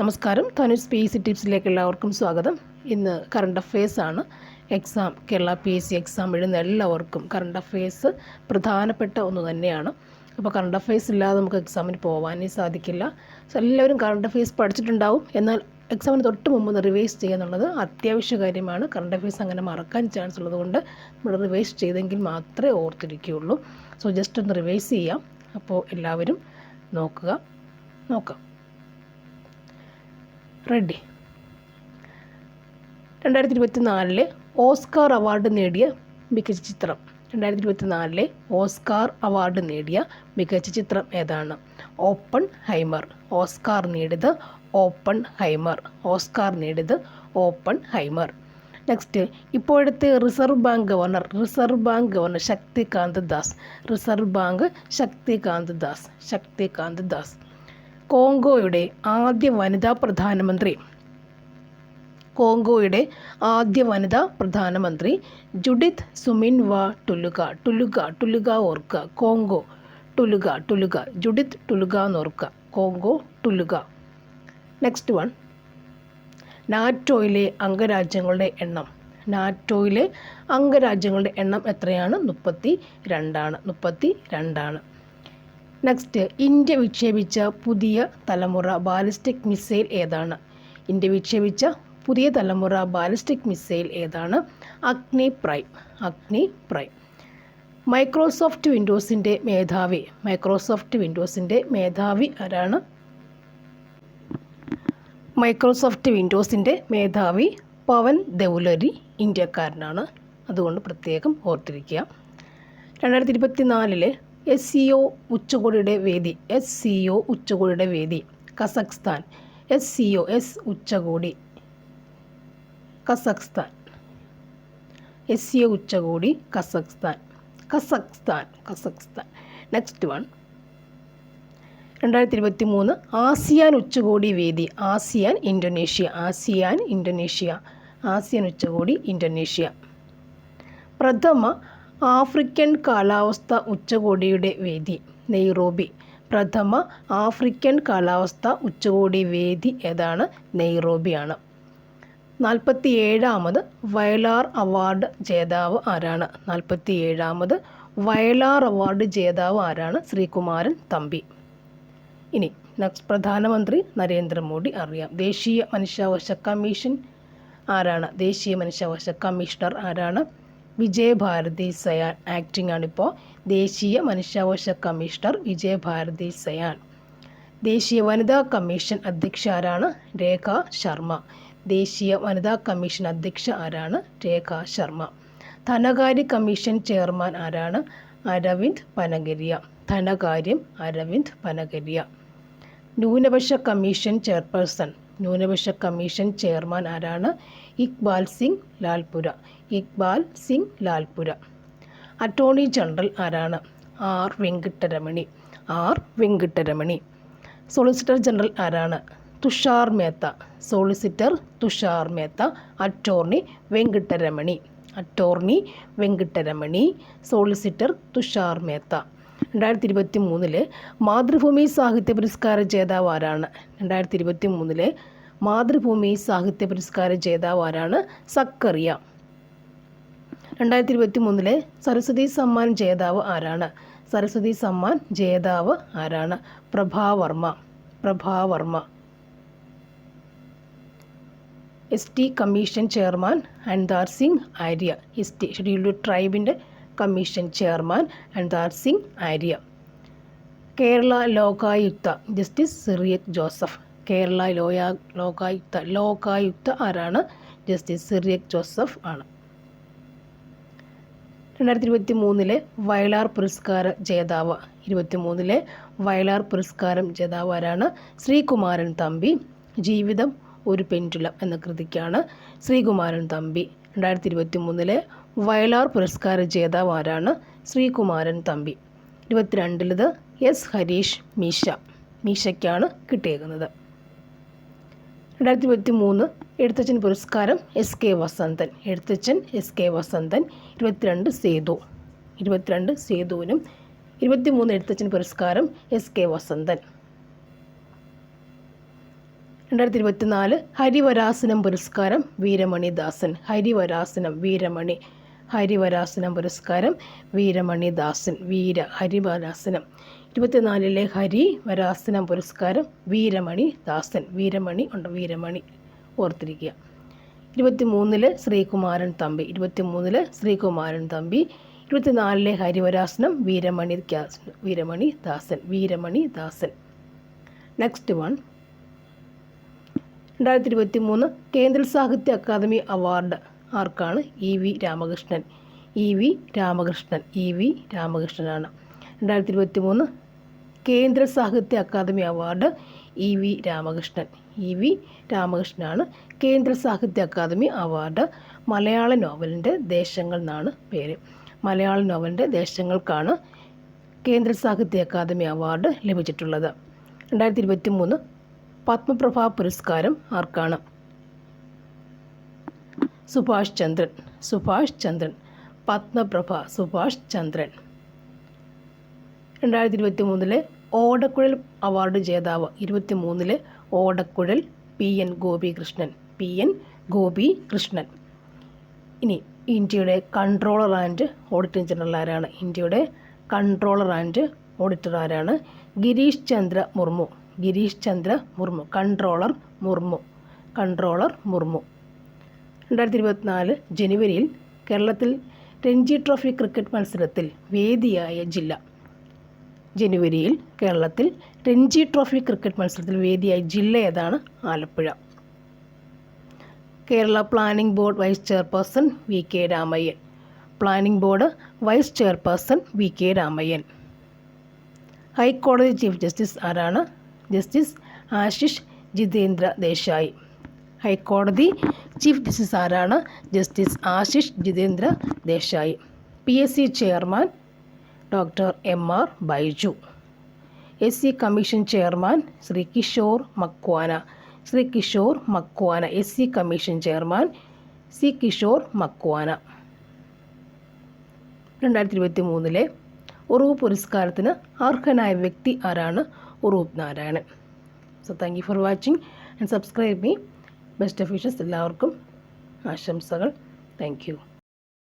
നമസ്കാരം. തനു സ്പേസ് ടിപ്സിലേക്ക് എല്ലാവർക്കും സ്വാഗതം. ഇന്ന് കറണ്ട് അഫയേഴ്സ് ആണ്. Exam Kerala P S C exam എഴുതുന്ന എല്ലാവർക്കും കറണ്ട് അഫയേഴ്സ് പ്രധാനപ്പെട്ട ഒന്ന് തന്നെയാണ്. അപ്പോൾ കറണ്ട് അഫയേഴ്സ് ഇല്ലാതെ നമുക്ക് എക്സാമിന് പോകാനേ സാധിക്കില്ല. എല്ലാവരും കറണ്ട് അഫയേഴ്സ് പഠിച്ചിട്ടുണ്ടാവും. എന്നാൽ എക്സാമിന് തൊട്ട് മുമ്പ് റിവൈസ് ചെയ്യുക എന്നുള്ളത് അത്യാവശ്യ കാര്യമാണ്. കറണ്ട് അഫയേഴ്സ് അങ്ങനെ മറക്കാൻ ചാൻസ് ഉള്ളതുകൊണ്ട് നമ്മൾ റിവൈസ് ചെയ്തെങ്കിൽ മാത്രമേ ഓർത്തിരിക്കുകയുള്ളൂ. സോ ജസ്റ്റ് ഒന്ന് റിവൈസ് ചെയ്യാം. അപ്പോൾ എല്ലാവരും നോക്കുക. നോക്കാം. റെഡി. രണ്ടായിരത്തി ഇരുപത്തി നാലിലെ ഓസ്കാർ അവാർഡ് നേടിയ മികച്ച ചിത്രം. രണ്ടായിരത്തി ഇരുപത്തി നാലിലെ ഓസ്കാർ അവാർഡ് നേടിയ മികച്ച ചിത്രം ഏതാണ്? ഓപ്പൺ ഹൈമർ ഓസ്കാർ നേടിയത് ഓപ്പൺ ഹൈമർ ഓസ്കാർ നേടിയത് ഓപ്പൺ ഹൈമർ നെക്സ്റ്റ് ഇപ്പോഴത്തെ Reserve Bank governor Reserve Bank governor Shaktikanta Das. Reserve Bank Shaktikanta Das. Shaktikanta Das. കോങ്കോയുടെ ആദ്യ വനിതാ പ്രധാനമന്ത്രി. കോങ്കോയുടെ ആദ്യ വനിതാ പ്രധാനമന്ത്രി ജുഡിത്ത് സുമിൻവ ടുലുക ടുലുക ടുലുക ഓർക്കുക കോങ്കോ ടുലുക ടുലുക ജുഡിത്ത് ടുലുക എന്ന് ഓർക്ക കോങ്കോ ടുലുക നെക്സ്റ്റ് വൺ നാറ്റോയിലെ അംഗരാജ്യങ്ങളുടെ എണ്ണം. നാറ്റോയിലെ അംഗരാജ്യങ്ങളുടെ എണ്ണം എത്രയാണ്? മുപ്പത്തി രണ്ടാണ്. മുപ്പത്തി രണ്ടാണ്. നെക്സ്റ്റ് ഇന്ത്യ വിക്ഷേപിച്ച പുതിയ തലമുറ ബാലിസ്റ്റിക് മിസൈൽ ഏതാണ്? ഇന്ത്യ വിക്ഷേപിച്ച പുതിയ തലമുറ ബാലിസ്റ്റിക് മിസൈൽ ഏതാണ്? അഗ്നി പ്രൈം അഗ്നി പ്രൈം. മൈക്രോസോഫ്റ്റ് വിൻഡോസിന്റെ മേധാവി മൈക്രോസോഫ്റ്റ് വിൻഡോസിന്റെ മേധാവി ആരാണ്? മൈക്രോസോഫ്റ്റ് വിൻഡോസിന്റെ മേധാവി പവൻ ദൗലരി ഇന്ത്യക്കാരനാണ്. അതുകൊണ്ട് പ്രത്യേകം ഓർത്തിരിക്കുക. രണ്ടായിരത്തി ഇരുപത്തി നാലിലെ എസ് സി ഒ ഉച്ചകോടിയുടെ വേദി. എസ് സി ഒ ഉച്ചകോടിയുടെ വേദി. Kazakhstan. S C O S ഉച്ചകോടി. കസഖ്സ്ഥാൻ. എസ് സി ഒ ഉച്ചകോടി Kazakhstan. Kazakhstan Kazakhstan. Next one രണ്ടായിരത്തി ഇരുപത്തി മൂന്ന് ആസിയാൻ ഉച്ചകോടി വേദി. ASEAN Indonesia. ASEAN Indonesia. ASEAN ഉച്ചകോടി ഇന്തോനേഷ്യ. പ്രഥമ ആഫ്രിക്കൻ കാലാവസ്ഥ ഉച്ചകോടിയുടെ വേദി നെയ്റോബി. പ്രഥമ ആഫ്രിക്കൻ കാലാവസ്ഥ ഉച്ചകോടി വേദി ഏതാണ്? നെയ്റോബിയാണ്. നാൽപ്പത്തി ഏഴാമത് വയലാർ അവാർഡ് ജേതാവ് ആരാണ്? നാൽപ്പത്തി ഏഴാമത് വയലാർ അവാർഡ് ജേതാവ് ആരാണ്? ശ്രീകുമാരൻ തമ്പി. ഇനി നെക്സ്റ്റ് പ്രധാനമന്ത്രി നരേന്ദ്രമോദി അറിയാം. ദേശീയ മനുഷ്യാവകാശ കമ്മീഷൻ ആരാണ്? ദേശീയ മനുഷ്യാവകാശ കമ്മീഷണർ ആരാണ്? വിജയഭാരതി സയാൻ ആക്ടിംഗ് ആണിപ്പോൾ ദേശീയ മനുഷ്യാവകാശ കമ്മീഷണർ വിജയഭാരതി സയാൻ. ദേശീയ വനിതാ കമ്മീഷൻ അധ്യക്ഷ ആരാണ്? രേഖ ശർമ്മ. ദേശീയ വനിതാ കമ്മീഷൻ അധ്യക്ഷ ആരാണ്? രേഖ ശർമ്മ. ധനകാര്യ കമ്മീഷൻ ചെയർമാൻ ആരാണ്? അരവിന്ദ് പനഗരിയ. ധനകാര്യം അരവിന്ദ് പനഗരിയ. ന്യൂനപക്ഷ കമ്മീഷൻ ചെയർപേഴ്സൺ. ന്യൂനപക്ഷ കമ്മീഷൻ ചെയർമാൻ ആരാണ്? ഇക്ബാൽ സിംഗ് ലാൽപുര. ഇക്ബാൽ സിംഗ് ലാൽപുര. അറ്റോർണി ജനറൽ ആരാണ്? R. Venkataramani. R. Venkataramani. Solicitor general ആരാണ്? Tushar Mehta. Solicitor Tushar Mehta. Attorney Venkataramani. Attorney Venkataramani. Solicitor Tushar Mehta. രണ്ടായിരത്തി ഇരുപത്തി മൂന്നിലെ മാതൃഭൂമി സാഹിത്യ പുരസ്കാര ജേതാവ് ആരാണ്? രണ്ടായിരത്തി ഇരുപത്തി മൂന്നിലെ മാതൃഭൂമി സാഹിത്യ പുരസ്കാര ജേതാവ് ആരാണ് സക്കറിയ. രണ്ടായിരത്തി ഇരുപത്തി മൂന്നിലെ സരസ്വതി സമ്മാൻ ജേതാവ് ആരാണ്? സരസ്വതി സമ്മാൻ ജേതാവ് ആരാണ്? Prabha Varma Prabha Varma S T commission chairman Antar Singh Arya. S T scheduled ട്രൈബിന്റെ commission chairman Antar Singh Arya. Kerala Lokayukta justice Cyriac Joseph. Kerala ലോയാ Lokayukta Lokayukta ആരാണ്? ജസ്റ്റിസ് സിറിയക് ജോസഫ് ആണ്. രണ്ടായിരത്തി ഇരുപത്തി മൂന്നിലെ വയലാർ പുരസ്കാര ജേതാവ്. ഇരുപത്തി മൂന്നിലെ വയലാർ പുരസ്കാരം ജേതാവ് ആരാണ്? ശ്രീകുമാരൻ തമ്പി. ജീവിതം ഒരു പെൻഡുലം എന്ന കൃതിക്കാണ് ശ്രീകുമാരൻ തമ്പി. രണ്ടായിരത്തി ഇരുപത്തി മൂന്നിലെ വയലാർ പുരസ്കാര ജേതാവ് ആരാണ്? ശ്രീകുമാരൻ തമ്പി. ഇരുപത്തിരണ്ടിലത് എസ്. ഹരീഷ് മീശ. മീശയ്ക്കാണ് കിട്ടിയേക്കുന്നത്. രണ്ടായിരത്തി ഇരുപത്തി മൂന്ന് എഴുത്തച്ഛൻ പുരസ്കാരം S K Vasanthan. Ezhuthachan S K Vasanthan. ഇരുപത്തിരണ്ട് സേതു. ഇരുപത്തിരണ്ട് സേതുവിനും ഇരുപത്തിമൂന്ന് എഴുത്തച്ഛൻ പുരസ്കാരം എസ് കെ വസന്തൻ. രണ്ടായിരത്തി ഇരുപത്തിനാല് ഹരിവരാസനം പുരസ്കാരം വീരമണിദാസൻ. ഹരിവരാസനം വീരമണി. ഹരിവരാസനം പുരസ്കാരം വീരമണിദാസൻ. വീര ഹരിവരാസനം. ഇരുപത്തിനാലിലെ ഹരി വരാസനം പുരസ്കാരം വീരമണി ദാസൻ. വീരമണി ഉണ്ട്? വീരമണി ഓർത്തിരിക്കുക. ഇരുപത്തി മൂന്നിൽ ശ്രീകുമാരൻ തമ്പി. ഇരുപത്തി മൂന്നിൽ ശ്രീകുമാരൻ തമ്പി. ഇരുപത്തിനാലിലെ ഹരിവരാസനം വീരമണി വീരമണി ദാസൻ. വീരമണി ദാസൻ. നെക്സ്റ്റ് വൺ രണ്ടായിരത്തി ഇരുപത്തി മൂന്ന് കേന്ദ്ര സാഹിത്യ അക്കാദമി അവാർഡ് ആർക്കാണ്? E V Ramakrishnan. E V Ramakrishnan. E V രാമകൃഷ്ണനാണ്. രണ്ടായിരത്തി ഇരുപത്തി മൂന്ന് Kendra Sahitya Akademi award E V Ramakrishnan. E V രാമകൃഷ്ണനാണ് Kendra Sahitya Akademi award. മലയാള നോവലിന്റെ ദേശങ്ങൾ എന്നാണ് പേര്. മലയാള നോവലിന്റെ ദേശങ്ങൾക്കാണ് കേന്ദ്ര സാഹിത്യ അക്കാദമി അവാർഡ് ലഭിച്ചിട്ടുള്ളത്. രണ്ടായിരത്തി ഇരുപത്തി മൂന്ന് പത്മപ്രഭ പുരസ്കാരം ആർക്കാണ്? സുഭാഷ് ചന്ദ്രൻ. സുഭാഷ് ചന്ദ്രൻ. പത്മപ്രഭ സുഭാഷ് ചന്ദ്രൻ. രണ്ടായിരത്തി ഇരുപത്തി മൂന്നിലെ ഓടക്കുഴൽ അവാർഡ് ജേതാവ്. ഇരുപത്തി മൂന്നിലെ Odakkuzhal P N Gopikrishnan P N Gopi Krishnan ഇനി ഇന്ത്യയുടെ കൺട്രോളർ ആൻഡ് ഓഡിറ്റർ ജനറൽ ആരാണ്? ഇന്ത്യയുടെ കൺട്രോളർ ആൻഡ് ഓഡിറ്റർ ആരാണ്? ഗിരീഷ് ചന്ദ്ര മുർമു. ഗിരീഷ് ചന്ദ്ര മുർമു. കൺട്രോളർ മുർമു. കൺട്രോളർ മുർമു. രണ്ടായിരത്തി ഇരുപത്തിനാല് ജനുവരിയിൽ കേരളത്തിൽ രഞ്ജി ട്രോഫി ക്രിക്കറ്റ് മത്സരത്തിൽ വേദിയായ ജില്ല. ജനുവരിയിൽ കേരളത്തിൽ രഞ്ജി ട്രോഫി ക്രിക്കറ്റ് മത്സരത്തിൽ വേദിയായ ജില്ല ഏതാണ്? Alappuzha. Kerala planning board vice chairperson V K Ramayyan. Planning board vice chairperson V K Ramayyan. ഹൈക്കോടതി ചീഫ് ജസ്റ്റിസ് ആരാണ്? ജസ്റ്റിസ് ആശിഷ് ജിതേന്ദ്ര ദേശായി. ഹൈക്കോടതി ചീഫ് ജസ്റ്റിസ് ആരാണ്? Justice Ashish Jitendra Desai. P S C chairman doctor M R Baiju. S C commission chairman Shri Kishor Makwana. Shri Kishor Makwana. S C commission chairman C Kishor Makwana. രണ്ടായിരത്തി ഇരുപത്തി മൂന്നിലെ ഉറൂബ് പുരസ്കാരത്തിന് അർഹനായ വ്യക്തി ആരാണ്? Uroob Narayanan. So thank you for watching and subscribe me best of wishes എല്ലാവർക്കും. ആശംസകൾ. Thank you